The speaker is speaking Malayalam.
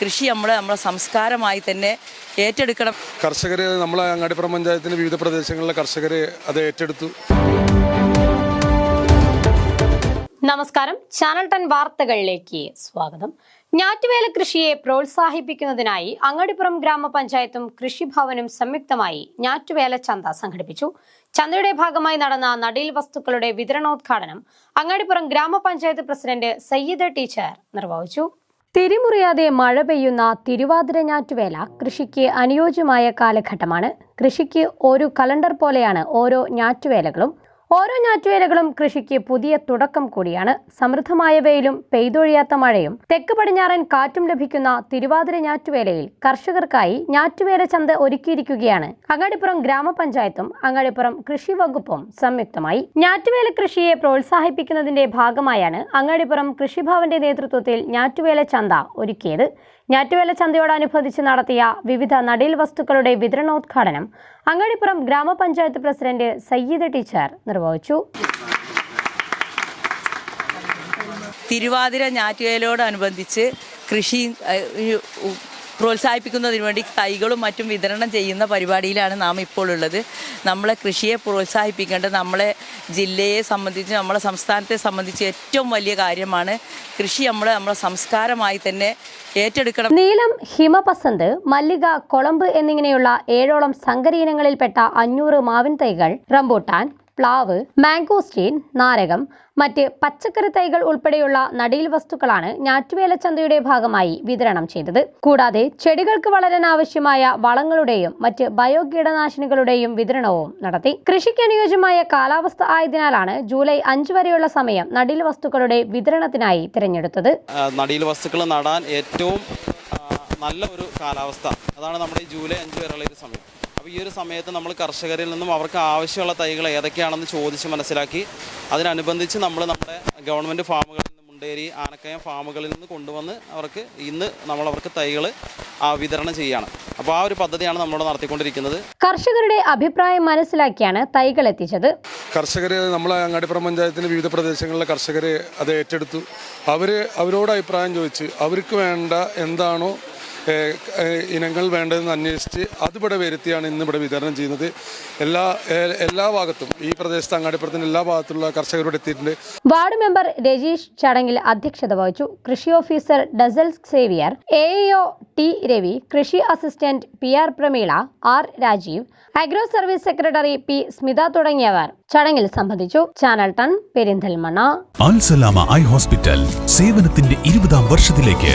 കൃഷി നമ്മൾ നമ്മുടെ സംസ്കാരമായി തന്നെ ഏറ്റെടുക്കണം. കർഷകർ നമ്മളെ അങ്ങാടിപ്പുറം പഞ്ചായത്തിന്റെ വിവിധ പ്രദേശങ്ങളിലെ കർഷകർ അത് ഏറ്റെടുത്തു. നമസ്കാരം. ചാനൽ ടെൻ വാർത്തകളിലേക്ക് സ്വാഗതം. ഞാറ്റുവേല കൃഷിയെ പ്രോത്സാഹിപ്പിക്കുന്നതിനായി അങ്ങടിപ്പുറം ഗ്രാമപഞ്ചായത്തും കൃഷിഭവനും സംയുക്തമായി ഞാറ്റുവേല ചന്ത സംഘടിപ്പിച്ചു. ചന്തയുടെ ഭാഗമായി നടന്ന നടീൽ വസ്തുക്കളുടെ വിതരണോദ്ഘാടനം അങ്ങാടിപ്പുറം ഗ്രാമപഞ്ചായത്ത് പ്രസിഡന്റ് സയ്യിദ് ടീച്ചർ നിർവഹിച്ചു. തിരിമുറിയാതെ മഴ പെയ്യുന്ന തിരുവാതിരഞ്ഞാറ്റുവേല കൃഷിക്ക് അനുയോജ്യമായ കാലഘട്ടമാണ്. കൃഷിക്ക് ഒരു കലണ്ടർ പോലെയാണ് ഓരോ ഞാറ്റുവേലകളും. ഓരോ ഞാറ്റുവേലകളും കൃഷിക്ക് പുതിയ തുടക്കം കൂടിയാണ്. സമൃദ്ധമായ വെയിലും പെയ്തൊഴിയാത്ത മഴയും തെക്ക് പടിഞ്ഞാറൻ കാറ്റും ലഭിക്കുന്ന തിരുവാതിര ഞാറ്റുവേലയിൽ കർഷകർക്കായി ഞാറ്റുവേല ചന്ത ഒരുക്കിയിരിക്കുകയാണ്. അങ്ങാടിപ്പുറം ഗ്രാമപഞ്ചായത്തും അങ്ങാടിപ്പുറം കൃഷി വകുപ്പും സംയുക്തമായി. ഞാറ്റുവേല കൃഷിയെ പ്രോത്സാഹിപ്പിക്കുന്നതിന്റെ ഭാഗമായാണ് അങ്ങാടിപ്പുറം കൃഷിഭവന്റെ നേതൃത്വത്തിൽ ഞാറ്റുവേല ചന്ത ഒരുക്കിയത്. ഞാറ്റുവേല ചന്തയോടനുബന്ധിച്ച് നടത്തിയ വിവിധ നടീൽ വസ്തുക്കളുടെ വിതരണോദ്ഘാടനം അങ്ങാടിപ്പുറം ഗ്രാമപഞ്ചായത്ത് പ്രസിഡന്റ് സയ്യിദ് ടീച്ചർ നിർവഹിച്ചു. തിരുവാതിര ഞാറ്റുവേലയോടനുബന്ധിച്ച് കൃഷി പ്രോത്സാഹിപ്പിക്കുന്നതിന് വേണ്ടി തൈകളും മറ്റും വിതരണം ചെയ്യുന്ന പരിപാടിയിലാണ് നാം ഇപ്പോൾ ഉള്ളത്. നമ്മളെ കൃഷിയെ പ്രോത്സാഹിപ്പിക്കേണ്ടത് നമ്മളെ ജില്ലയെ സംബന്ധിച്ച് നമ്മളെ സംസ്ഥാനത്തെ സംബന്ധിച്ച് ഏറ്റവും വലിയ കാര്യമാണ് കൃഷി. നമ്മൾ നമ്മളെ സംസ്കാരമായി തന്നെ ഏറ്റെടുക്കണം. നീലം ഹിമപസന്ത് മല്ലിക കൊളമ്പ് എന്നിങ്ങനെയുള്ള ഏഴോളം സങ്കര ഇനങ്ങളിൽപ്പെട്ട അഞ്ഞൂറ് മാവിൻ തൈകൾ റംബൂട്ടാൻ പ്ലാവ് മാംഗോസ്റ്റീൻ നാരകം മറ്റ് പച്ചക്കറി തൈകൾ ഉൾപ്പെടെയുള്ള നടീൽ വസ്തുക്കളാണ് ഞാറ്റുവേല ചന്തയുടെ ഭാഗമായി വിതരണം ചെയ്തത്. കൂടാതെ ചെടികൾക്ക് വളരാൻ ആവശ്യമായ വളങ്ങളുടെയും മറ്റ് ബയോ കീടനാശിനികളുടെയും വിതരണവും നടത്തി. കൃഷിക്ക് അനുയോജ്യമായ കാലാവസ്ഥ ആയതിനാലാണ് ജൂലൈ അഞ്ച് വരെയുള്ള സമയം നടീൽ വസ്തുക്കളുടെ വിതരണത്തിനായി തിരഞ്ഞെടുത്തത്. നടീൽ വസ്തുക്കൾ നടാൻ ഏറ്റവും നല്ല ഒരു കാലാവസ്ഥ. അതാണ് നമ്മുടെ ജൂലൈ അഞ്ച് വരെയുള്ള ഒരു സമയം. അപ്പോൾ ഈ ഒരു സമയത്ത് നമ്മൾ കർഷകരിൽ നിന്നും അവർക്ക് ആവശ്യമുള്ള തൈകൾ ഏതൊക്കെയാണെന്ന് ചോദിച്ച് മനസ്സിലാക്കി. അതിനനുബന്ധിച്ച് നമ്മൾ നമ്മുടെ ഗവൺമെന്റ് ഫാമുകളിൽ നിന്ന് മുണ്ടേരി ആനക്കയം ഫാമുകളിൽ നിന്ന് കൊണ്ടുവന്ന് അവർക്ക് ഇന്ന് നമ്മൾ അവർക്ക് തൈകൾ വിതരണം ചെയ്യുകയാണ് അപ്പോൾ ആ ഒരു പദ്ധതിയാണ് നമ്മളോട് നടത്തിക്കൊണ്ടിരിക്കുന്നത്. കർഷകരുടെ അഭിപ്രായം മനസ്സിലാക്കിയാണ് തൈകൾ എത്തിച്ചത്. കർഷകർ നമ്മളെ അങ്ങാടിപ്പുറം പഞ്ചായത്തിന്റെ വിവിധ പ്രദേശങ്ങളിലെ കർഷകർ അത് ഏറ്റെടുത്തു. അവർ അവരോട് അഭിപ്രായം ചോദിച്ച് അവർക്ക് വേണ്ട എന്താണോ ഇനങ്ങൾ വേണ്ടതെന്ന് അന്വേഷിച്ച് അതിവിടെ വരുത്തിയാണ് ഇന്ന് ഇവിടെ വിതരണം ചെയ്യുന്നത്. എല്ലാ എല്ലാ ഭാഗത്തും ഈ പ്രദേശത്ത് അങ്ങാടിപ്പുറത്തിന്റെ എല്ലാ ഭാഗത്തുള്ള കർഷകരോട് എത്തിയിട്ടുണ്ട്. വാർഡ് മെമ്പർ രജീഷ് ചടങ്ങിൽ അധ്യക്ഷത വഹിച്ചു കൃഷി officer ഡസൽ Xavier A O T Ravi കൃഷി assistant P R Prameela R Rajeev agro service secretary P Smitha തുടങ്ങിയവർ ചടങ്ങിൽ സംബന്ധിച്ചു. ചാനൽ ടൺ പെരിന്തൽമണ്ണ. അൽസലാമ ഐ ഹോസ്പിറ്റൽ സേവനത്തിന്റെ ഇരുപതാം വർഷത്തിലേക്ക്.